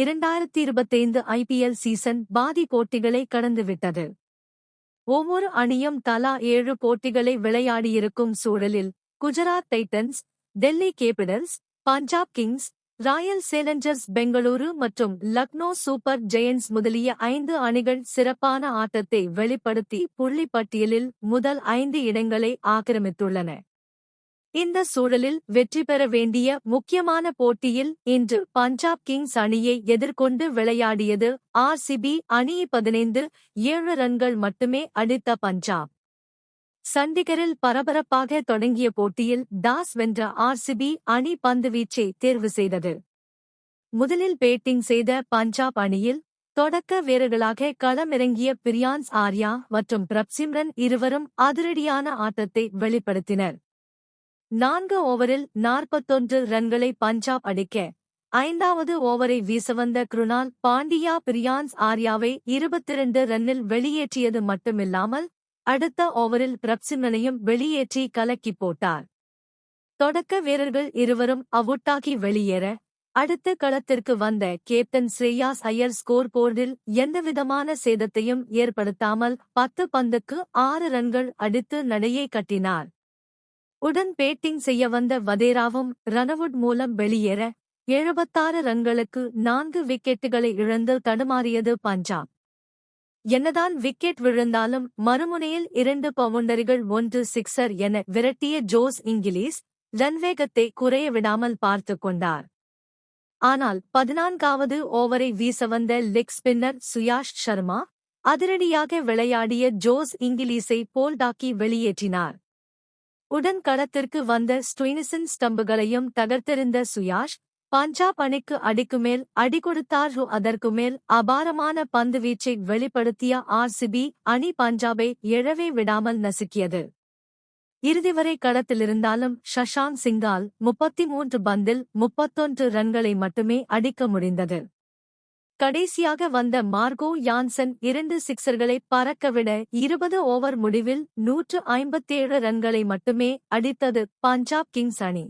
இரண்டாயிரத்தி இருபத்தைந்து IPL season பாதி போட்டிகளை கடந்துவிட்டது. ஒவ்வொரு அணியும் தலா ஏழு போட்டிகளை விளையாடியிருக்கும் சூழலில் Gujarat Titans Delhi Capitals Punjab Kings Royal Challengers Bengaluru மற்றும் லக்னோ சூப்பர் ஜெயண்ட்ஸ் முதலிய ஐந்து அணிகள் சிறப்பான ஆட்டத்தை வெளிப்படுத்தி புள்ளி பட்டியலில் முதல் ஐந்து இடங்களை ஆக்கிரமித்துள்ளன. இந்த சூழலில் வெற்றி பெற வேண்டிய முக்கியமான போட்டியில் இன்று பஞ்சாப் கிங்ஸ் அணியை எதிர்கொண்டு விளையாடியது ஆர்சிபி அணி பதினைந்து ஏழு ரன்கள் மட்டுமே அடித்த பஞ்சாப். சண்டிகரில் பரபரப்பாக தொடங்கிய போட்டியில் டாஸ் வென்ற ஆர்சிபி அணி பந்துவீச்சை தேர்வு செய்தது. முதலில் பேட்டிங் செய்த பஞ்சாப் அணியில் தொடக்க வீரர்களாக களமிறங்கிய பிரியான்ஸ் ஆர்யா மற்றும் பிரப்சிம்ரன் இருவரும் அதிரடியான ஆட்டத்தை வெளிப்படுத்தினர். நான்கு ஓவரில் நாற்பத்தொன்று ரன்களை பஞ்சாப் அடிக்க ஐந்தாவது ஓவரை வீசவந்த குருணால் பாண்டியா பிரியான்ஸ் ஆர்யாவை இருபத்திரண்டு ரன்னில் வெளியேற்றியது மட்டுமில்லாமல் அடுத்த ஓவரில் பிரப்சிம்ரனையும் வெளியேற்றி கலக்கி போட்டார். தொடக்க வீரர்கள் இருவரும் அவுட்டாகி வெளியேற அடுத்த களத்திற்கு வந்த கேப்டன் ஸ்ரேயாஸ் ஐயர் ஸ்கோர் போர்டில் எந்தவிதமான சேதத்தையும் ஏற்படுத்தாமல் பத்து பந்துக்கு ஆறு ரன்கள் அடித்து நடையை கட்டினார். உடன் பேட்டிங் செய்ய வந்த வதேராவும் ரனவுட் மூலம் வெளியேற எழுபத்தாறு ரன்களுக்கு நான்கு விக்கெட்டுகளை இழந்து தடுமாறியது பஞ்சாப். என்னதான் விக்கெட் விழுந்தாலும் மறுமுனையில் இரண்டு பவுண்டரிகள் ஒன்று சிக்ஸர் என விரட்டிய ஜோஸ் இங்கிலீஸ் ரன்வேகத்தை குறைய விடாமல் பார்த்து கொண்டார். ஆனால் பதினான்காவது ஓவரை வீச வந்த லெக் ஸ்பின்னர் சுயாஷ் சர்மா அதிரடியாக விளையாடிய ஜோஸ் இங்கிலீஸை போல்டாக்கி வெளியேற்றினார். உடன் களத்திற்கு வந்த ஸ்டுயினிசன் ஸ்டம்புகளையும் தகர்த்தெறிந்த சுயாஷ் பஞ்சாப் அணிக்கு அடிக்குமேல் அடி கொடுத்தார் அதற்குமேல் அபாரமான பந்து வீச்சை வெளிப்படுத்திய ஆர்சிபி அணி பஞ்சாபை எழவே விடாமல் நசுக்கியது. இறுதிவரை களத்திலிருந்தாலும் ஷஷாங் சிங்கால் முப்பத்தி மூன்று பந்தில் முப்பத்தொன்று ரன்களை மட்டுமே அடிக்க முடிந்தது. கடைசியாக வந்த மார்கோ யான்சன் இரண்டு சிக்சர்களை பறக்கவிட இருபது ஓவர் முடிவில் நூற்று ஐம்பத்தேழு ரன்களை மட்டுமே அடித்தது பஞ்சாப் கிங்ஸ் அணி.